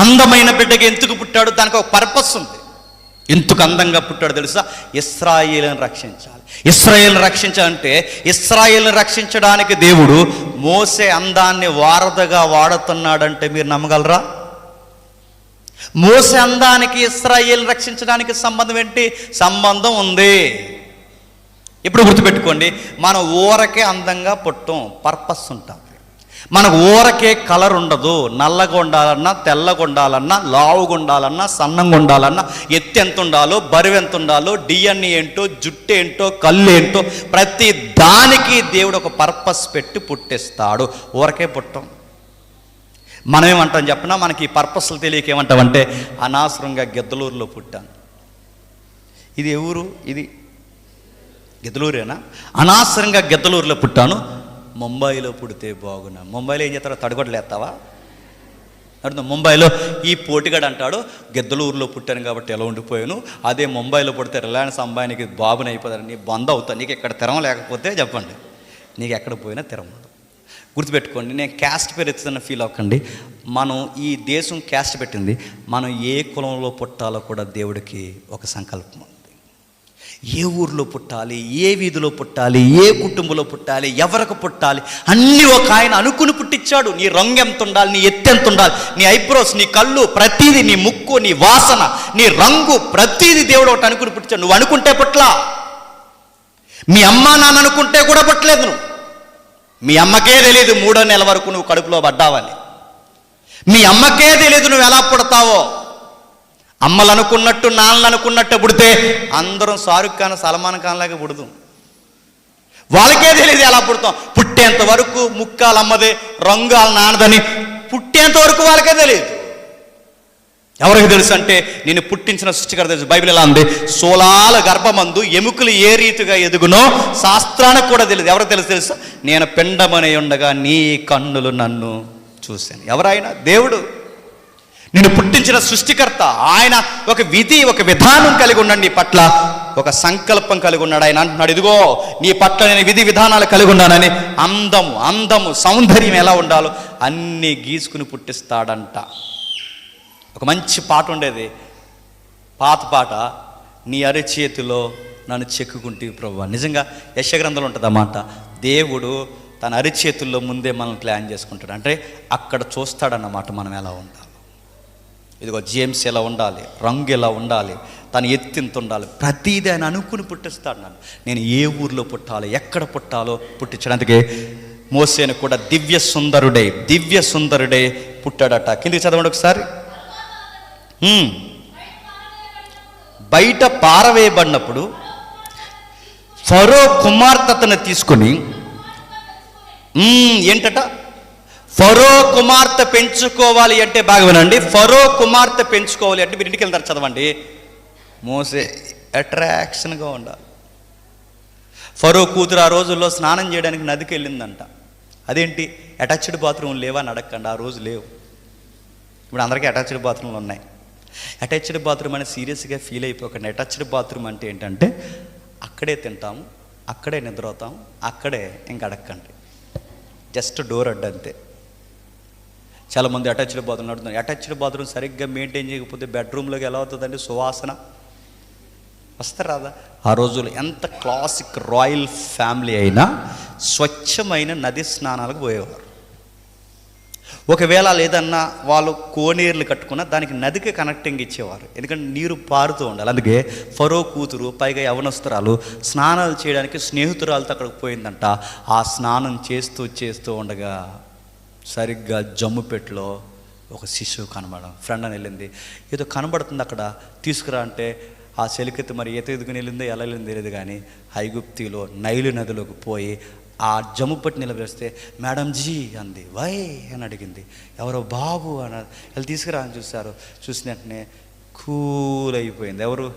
అందమైన బిడ్డకి ఎందుకు పుట్టాడు? దానికి ఒక పర్పస్ ఉంది. ఎందుకు అందంగా పుట్టాడు తెలుసా? ఇస్రాయిల్ని రక్షించాలి. ఇస్రాయిల్ని రక్షించాలంటే ఇస్రాయిల్ని రక్షించడానికి దేవుడు మోసే అందాన్ని వారధగా వాడుతున్నాడంటే మీరు నమ్మగలరా? మోసే అందానికి ఇస్రాయిల్ని రక్షించడానికి సంబంధం ఏంటి? సంబంధం ఉంది. ఇప్పుడు గుర్తుపెట్టుకోండి మన ఊరకే అందంగా పుట్టం పర్పస్ ఉంటాం. మనకు ఊరకే కలర్ ఉండదు. నల్లగా ఉండాలన్నా తెల్లగా ఉండాలన్నా లావుగా ఉండాలన్నా సన్నంగా ఉండాలన్నా ఎత్తు ఎంత ఉండాలో బరువు ఎంత ఉండాలో డిఎన్ఏ ఏంటో జుట్టు ఏంటో కళ్ళు ఏంటో ప్రతి దానికి దేవుడు ఒక పర్పస్ పెట్టి పుట్టిస్తాడు. ఊరకే పుట్టం. మనం ఏమంటాం చెప్పినా? మనకి ఈ పర్పస్లు తెలియక ఏమంటామంటే అనవసరంగా గిద్దలూరులో పుట్టాను. ఇది ఎవరు? ఇది గిద్దలూరేనా? అనవసరంగా గిద్దలూరులో పుట్టాను. ముంబైలో పుడితే బాగున్నా. ముంబైలో ఏం చేస్తారో తడగొడలేస్తావా అర్థం ముంబైలో ఈ పోటీగాడు అంటాడు గిద్దలూరులో పుట్టాను కాబట్టి ఎలా ఉండిపోయాను? అదే ముంబైలో పుడితే రిలయన్స్ అంబాయినికి బాబుని అయిపోతారు నీ బంద్ అవుతా. నీకు ఎక్కడ తెరం లేకపోతే చెప్పండి. నీకు ఎక్కడ పోయినా తెరం గుర్తుపెట్టుకోండి నేను క్యాస్ట్ పేరు ఎత్తుతున్న ఫీల్ అవ్వకండి. మనం ఈ దేశం క్యాస్ట్ పెట్టింది. మనం ఏ కులంలో పుట్టాలో కూడా దేవుడికి ఒక సంకల్పం ఉంది. ఏ ఊర్లో పుట్టాలి ఏ వీధిలో పుట్టాలి ఏ కుటుంబంలో పుట్టాలి ఎవరికి పుట్టాలి? అన్నీ ఒక ఆయన అనుకుని పుట్టించాడు. నీ రంగు ఎంత ఉండాలి నీ ఎత్తు ఎంత ఉండాలి నీ ఐబ్రోస్ నీ కళ్ళు ప్రతిదీ నీ ముక్కు నీ వాసన నీ రంగు ప్రతిదీ దేవుడు ఒకటి అనుకుని పుట్టించాడు. నువ్వు అనుకుంటే పుట్టలా. మీ అమ్మ నాన్న అనుకుంటే కూడా పుట్టలేదు నువ్వు. మీ అమ్మకే తెలియదు మూడో నెల వరకు నువ్వు కడుపులో పడ్డావని. మీ అమ్మకే తెలియదు నువ్వు ఎలా పుడతావో. అమ్మలు అనుకున్నట్టు నాన్నలు అనుకున్నట్టు పుడితే అందరం షారుఖ్ ఖాన్ సల్మాన్ ఖాన్ లాగా పుడదు వాళ్ళకే తెలియదు ఎలా పుడతాం. పుట్టేంత వరకు ముక్కాలు అమ్మదే రంగు వాళ్ళ నాన్నదని పుట్టేంత వరకు వాళ్ళకే తెలియదు. ఎవరికి తెలుసు అంటే నేను పుట్టించిన సృష్టికర తెలుసు. బైబిల్ ఎలా ఉంది? సోలాల గర్భమందు ఎముకలు ఏ రీతిగా ఎదుగునో శాస్త్రానికి కూడా తెలియదు. ఎవరికి తెలుసు తెలుసు? నేను పిండమని ఉండగా నీ కన్నులు నన్ను చూశాను. ఎవరైనా దేవుడు. నిన్ను పుట్టించిన సృష్టికర్త ఆయన ఒక విధి ఒక విధానం కలిగి ఉన్నాడు నీ పట్ల. ఒక సంకల్పం కలిగి ఉన్నాడు ఆయన అంటున్నాడు ఇదిగో నీ పట్ల నేను విధి విధానాలు కలిగి ఉన్నానని అందము అందము సౌందర్యం ఎలా ఉండాలో అన్నీ గీసుకుని పుట్టిస్తాడంట. ఒక మంచి పాట ఉండేది. పాత పాట నీ అరిచేతిలో నన్ను చెక్కుకుంటే ప్రభు నిజంగా యశగ్రంథంలో ఉంటుంది అన్నమాట దేవుడు తన అరిచేతుల్లో ముందే మనల్ని ప్లాన్ చేసుకుంటాడు. అంటే అక్కడ చూస్తాడన్నమాట మనం ఎలా ఉండాలి? ఇదిగో జేమ్స్ ఎలా ఉండాలి? రంగు ఎలా ఉండాలి? తను ఎత్తింత ఉండాలి ప్రతిదీ ఆయన అనుకుని పుట్టిస్తాడు నన్ను. నేను ఏ ఊర్లో పుట్టాలి? ఎక్కడ పుట్టాలో పుట్టించడానికి మోసేను కూడా దివ్య సుందరుడే దివ్య సుందరుడే పుట్టాడట. కిందికి చదవండి ఒకసారి. బయట పారవేయబడినప్పుడు ఫరో కుమార్తెను తీసుకొని ఏంటట? ఫరో కుమార్తె పెంచుకోవాలి అంటే బాగా వినండి. ఫరో కుమార్తె పెంచుకోవాలి అంటే మీరు ఇంటికి వెళ్తారు చదవండి. మోసే అట్రాక్షన్గా ఉండాలి. ఫరో కూతురు ఆ రోజుల్లో స్నానం చేయడానికి నదికి వెళ్ళిందంట. అదేంటి? అటాచ్డ్ బాత్రూమ్ లేవా అని అడగండి ఆ రోజు లేవు. ఇప్పుడు అందరికీ అటాచ్డ్ బాత్రూమ్లు ఉన్నాయి. అటాచ్డ్ బాత్రూమ్ అని సీరియస్గా ఫీల్ అయిపోకండి. అటాచ్డ్ బాత్రూమ్ అంటే ఏంటంటే అక్కడే తింటాము అక్కడే నిద్రవుతాం అక్కడే ఇంక అడగండి జస్ట్ డోర్ అడ్డంతే. అంతే చాలామంది అటాచ్డ్ బాత్రూమ్ నడుతున్నారు అటాచ్డ్ బాత్రూమ్ సరిగ్గా మెయింటైన్ చేయకపోతే బెడ్రూమ్లోకి ఎలా అవుతుందండి సువాసన. వస్తారు రాదా? ఆ రోజుల్లో ఎంత క్లాసిక్ రాయల్ ఫ్యామిలీ అయినా స్వచ్ఛమైన నది స్నానాలకు పోయేవారు. ఒకవేళ లేదన్నా వాళ్ళు కోనేరులు కట్టుకున్న దానికి నదికి కనెక్టింగ్ ఇచ్చేవారు. ఎందుకంటే నీరు పారుతూ ఉండాలి. అందుకే ఫరో కూతురు పైగా యవనస్తురాలు స్నానాలు చేయడానికి స్నేహితురాలతో అక్కడికి పోయిందంట. ఆ స్నానం చేస్తూ చేస్తూ ఉండగా సరిగ్గా జమ్ముపెట్లో ఒక శిశువు కనబడడం. ఫ్రెండ్ అని వెళ్ళింది. ఏదో కనబడుతుంది అక్కడ. తీసుకురా అంటే ఆ చెలికెత్తి మరి ఈత ఎదుగుని వెళ్ళిందో ఎలా వెళ్ళిందో తెలియదు కానీ ఐగుప్తిలో నైలు నదిలోకి పోయి ఆ జమ్ము పట్టి నిలబెడితే మేడం జీ అంది. వై అని అడిగింది. ఎవరో బాబు అని వెళ్ళి తీసుకురా అని చూశారు. చూసిన వెంటనే కూల్ అయిపోయింది. ఎవరు?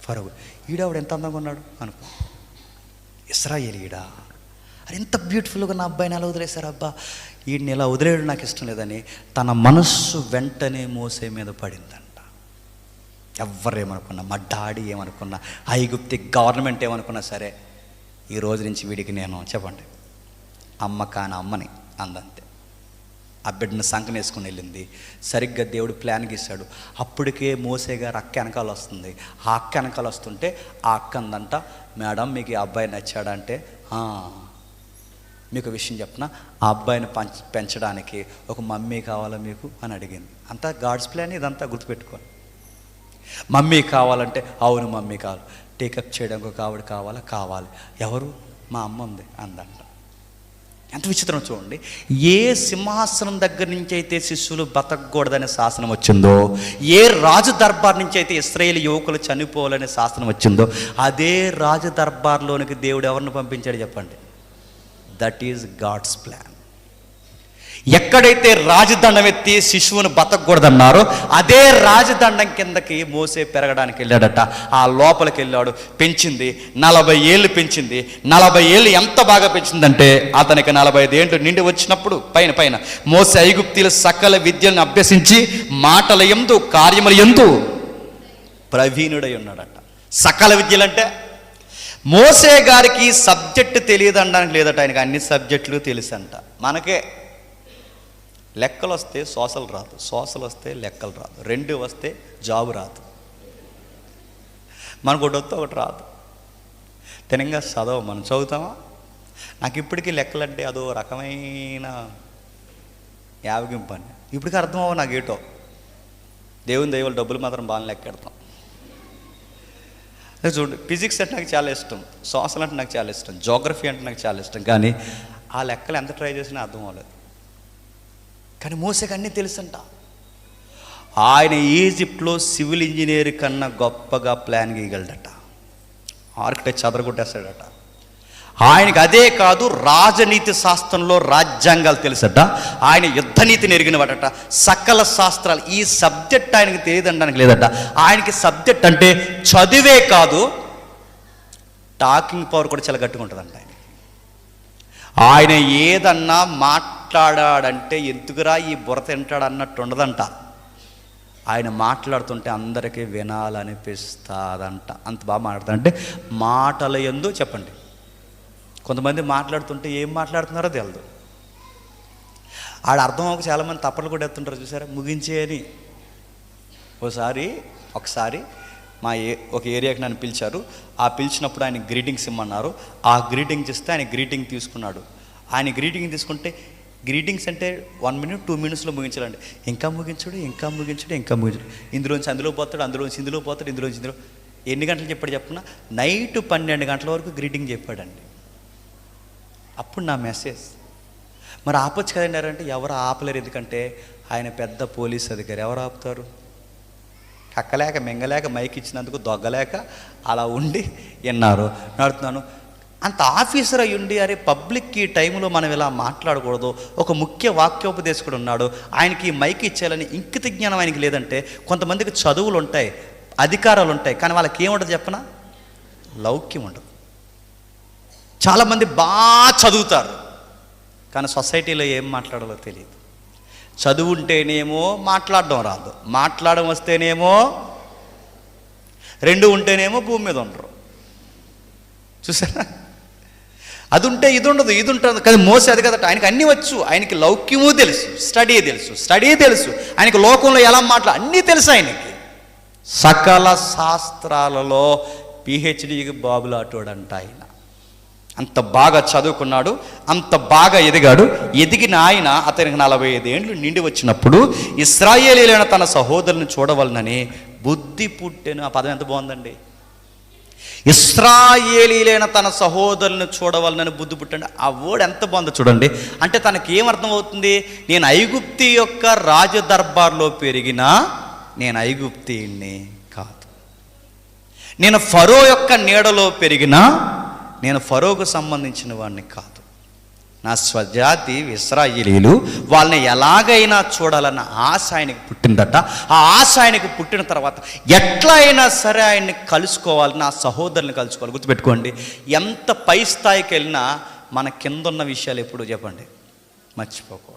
ఫరవు ఈడావిడ ఎంత అందంగా ఉన్నాడు? అనుకో. ఇస్రాయేల్ ఈడా అరే ఎంత బ్యూటిఫుల్గా నా అబ్బాయిని ఎలా వదిలేశారు? అబ్బా వీడిని ఇలా వదిలేయడం నాకు ఇష్టం లేదని తన మనస్సు వెంటనే మోసే మీద పడిందంట. ఎవరేమనుకున్నా మా డాడీ ఏమనుకున్నా ఐగుప్తి గవర్నమెంట్ ఏమనుకున్నా సరే ఈ రోజు నుంచి వీడికి నేను చెప్పండి. అమ్మ కాని అమ్మని అందంతే. ఆ బిడ్డను సంకనేసుకుని వెళ్ళింది. సరిగ్గా దేవుడు ప్లాన్ గీశాడు అప్పటికే మోసే గారు అక్క వెనకాల వస్తుంది. ఆ అక్క వెనకాల వస్తుంటే ఆ అక్క అందంట మేడం మీకు ఈ అబ్బాయి నచ్చాడంటే "ఆ." మీకు విషయం చెప్పిన ఆ అబ్బాయిని పంచ పెంచడానికి ఒక మమ్మీ కావాలా మీకు అని అడిగింది. అంతా గాడ్స్ ప్లాన్ ఇదంతా గుర్తుపెట్టుకోండి. మమ్మీ కావాలంటే అవును మమ్మీ కావాలి టేకప్ చేయడానికి ఒక ఆవిడ కావాలా? కావాలి. ఎవరు? మా అమ్మ ఉంది అందంట. ఎంత విచిత్రం చూడండి. ఏ సింహాసనం దగ్గర నుంచి అయితే శిష్యులు బతకూడదనే శాసనం వచ్చిందో ఏ రాజు దర్బార్ నుంచి అయితే ఇస్రాయేల్ యువకులు చనిపోవాలనే శాసనం వచ్చిందో అదే రాజు దర్బార్లోనికి దేవుడు ఎవరిని పంపించాడు చెప్పండి? దట్ ఈజ్ గాడ్స్ ప్లాన్ ఎక్కడైతే రాజదండం ఎత్తి శిశువును బతకూడదన్నారో అదే రాజదండం కిందకి మోసే పెరగడానికి వెళ్ళాడట. ఆ లోపలికి వెళ్ళాడు. పెంచింది నలభై ఏళ్ళు పెంచింది. నలభై ఏళ్ళు ఎంత బాగా పెంచిందంటే అతనికి నలభై ఐదు నిండి వచ్చినప్పుడు పైన పైన మోసే ఐగుప్తీల సకల విద్యలను అభ్యసించి మాటల ఎందు కార్యముల ఎందు ప్రవీణుడై ఉన్నాడట. సకల విద్యలంటే మోసే గారికి సబ్జెక్టు తెలియదు అనడానికి లేదట ఆయనకి అన్ని సబ్జెక్టులు తెలుసంట. మనకే లెక్కలు వస్తే సోషల్ రాదు సోషల్ వస్తే లెక్కలు రాదు రెండు వస్తే జాబు రాదు. మనకు ఒకటి వస్తే ఒకటి రాదు. తినంగా చదవ మనం చదువుతామా? నాకు ఇప్పటికీ లెక్కలంటే అదో రకమైన యావగింపు అని ఇప్పటికీ అర్థం నాకు ఏటో దేవుని దైవాలు డబ్బులు మాత్రం బాగా లెక్కెడతాం. చూడండి ఫిజిక్స్ అంటే నాకు చాలా ఇష్టం సోషల్ అంటే నాకు చాలా ఇష్టం జోగ్రఫీ అంటే నాకు చాలా ఇష్టం. కానీ ఆ లెక్కలు ఎంత ట్రై చేసినా అర్థం అవ్వలేదు. కానీ మోసకి అన్నీ తెలుసంట. ఆయన ఈజిప్ట్లో సివిల్ ఇంజనీర్ కన్నా గొప్పగా ప్లాన్ గీయగలడట. ఆర్కిటెక్ట్ చదరగొట్టేస్తాడట. ఆయనకి అదే కాదు రాజనీతి శాస్త్రంలో రాజ్యాంగాలు తెలుసట. ఆయన యుద్ధనీతిని ఎరిగినవాడట. సకల శాస్త్రాలు ఈ సబ్జెక్ట్ ఆయనకి తెలియదనడానికి లేదట. ఆయనకి సబ్జెక్ట్ అంటే చదివే కాదు టాకింగ్ పవర్ కూడా చాలా గట్టిగా ఉంటుందంట ఆయన. ఆయన ఏదన్నా మాట్లాడాడంటే ఎందుకురా ఈ బుర్ర తింటాడు అన్నట్టు ఉండదంట. ఆయన మాట్లాడుతుంటే అందరికీ వినాలనిపిస్తాదంట. అంత బాగా మాట్లాడుతాడంటే మాటల ఎందు చెప్పండి. కొంతమంది మాట్లాడుతుంటే ఏం మాట్లాడుతున్నారో తెలియదు ఆడ అర్థం ఒక చాలామంది తప్పలు కూడా ఎత్తుంటారు చూసారా? ముగించే అని. ఒకసారి ఒకసారి మా ఏ ఒక ఏరియాకి నన్ను పిలిచారు. ఆ పిలిచినప్పుడు ఆయన గ్రీటింగ్స్ ఇమ్మన్నారు. ఆ గ్రీటింగ్స్ ఇస్తే ఆయన గ్రీటింగ్ తీసుకున్నాడు. ఆయన గ్రీటింగ్ తీసుకుంటే గ్రీటింగ్స్ అంటే వన్ మినిట్ టూ మినిట్స్లో ముగించాలండి. ఇంకా ముగించడు ఇంకా ముగించుడు ఇంకా ముగించడు ఇందులోంచి అందులో పోతాడు అందులోంచి ఇందులో పోతాడు ఇందులోంచి ఇందులో ఎన్ని గంటలు చెప్పాడు చెప్పిన నైట్ పన్నెండు గంటల వరకు గ్రీటింగ్ చెప్పాడండి. అప్పుడు నా మెసేజ్ మరి ఆపొచ్చు కదండి అంటే ఎవరు ఆపలేరు ఎందుకంటే ఆయన పెద్ద పోలీస్ అధికారి. ఎవరు ఆపుతారు? కక్కలేక మింగలేక మైక్ ఇచ్చినందుకు దొగ్గలేక అలా ఉండి విన్నారు. నడుతున్నాను అంత ఆఫీసర్ అయి ఉండి అరే పబ్లిక్కి ఈ టైంలో మనం ఇలా మాట్లాడకూడదు. ఒక ముఖ్య వాక్యోపదేశకుడు ఉన్నాడు. ఆయనకి మైక్ ఇచ్చేయాలని ఇంకిత జ్ఞానం ఆయనకి లేదంటే కొంతమందికి చదువులు ఉంటాయి అధికారాలు ఉంటాయి కానీ వాళ్ళకి ఏముండదు చెప్పనా? లౌక్యం ఉండదు చాలామంది బాగా చదువుతారు. కానీ సొసైటీలో ఏం మాట్లాడాలో తెలియదు చదువు ఉంటేనేమో మాట్లాడడం రాదు. మాట్లాడడం వస్తేనేమో రెండు ఉంటేనేమో భూమి మీద ఉండరు. చూసారా? అది ఉంటే ఇది ఉండదు ఇది ఉంటుంది కానీ మోసే అది కదట. ఆయనకి అన్నీ వచ్చు. ఆయనకి లౌక్యము తెలుసు స్టడీ తెలుసు స్టడీ తెలుసు. ఆయనకి లోకంలో ఎలా మాట్లా అన్నీ తెలుసు ఆయనకి. సకల శాస్త్రాలలో పిహెచ్డికి బాబులాటోడంట ఆయన. అంత బాగా చదువుకున్నాడు అంత బాగా ఎదిగాడు. ఎదిగిన ఆయన అతనికి నలభై ఐదేండ్లు నిండి వచ్చినప్పుడు ఇస్రాయేలీలైన తన సహోదరుని చూడవలనని బుద్ధి పుట్టెను ఆ పదం ఎంత బాగుందండి? ఇస్రాయేలీలైన తన సహోదరుని చూడవలనని బుద్ధి పుట్టండి ఆ వర్డ్ ఎంత బాగుందో చూడండి. అంటే తనకి ఏమర్థం అవుతుంది? నేను ఐగుప్తి యొక్క రాజదర్బార్లో పెరిగినా నేను ఐగుప్తిని కాదు. నేను ఫరో యొక్క నీడలో పెరిగినా నేను ఫరోకు సంబంధించిన వాడిని కాదు. నా స్వజాతి ఇస్రాయిలీలు వాళ్ళని ఎలాగైనా చూడాలన్న ఆశ ఆయనకి పుట్టిందట. ఆ ఆశ ఆయనకి పుట్టిన తర్వాత ఎట్లా అయినా సరే ఆయన్ని కలుసుకోవాలి నా సహోదరుని కలుసుకోవాలి. గుర్తుపెట్టుకోండి ఎంత పై స్థాయికి వెళ్ళినా మన కింద ఉన్న విషయాలు ఎప్పుడు చెప్పండి? మర్చిపోకూడదు.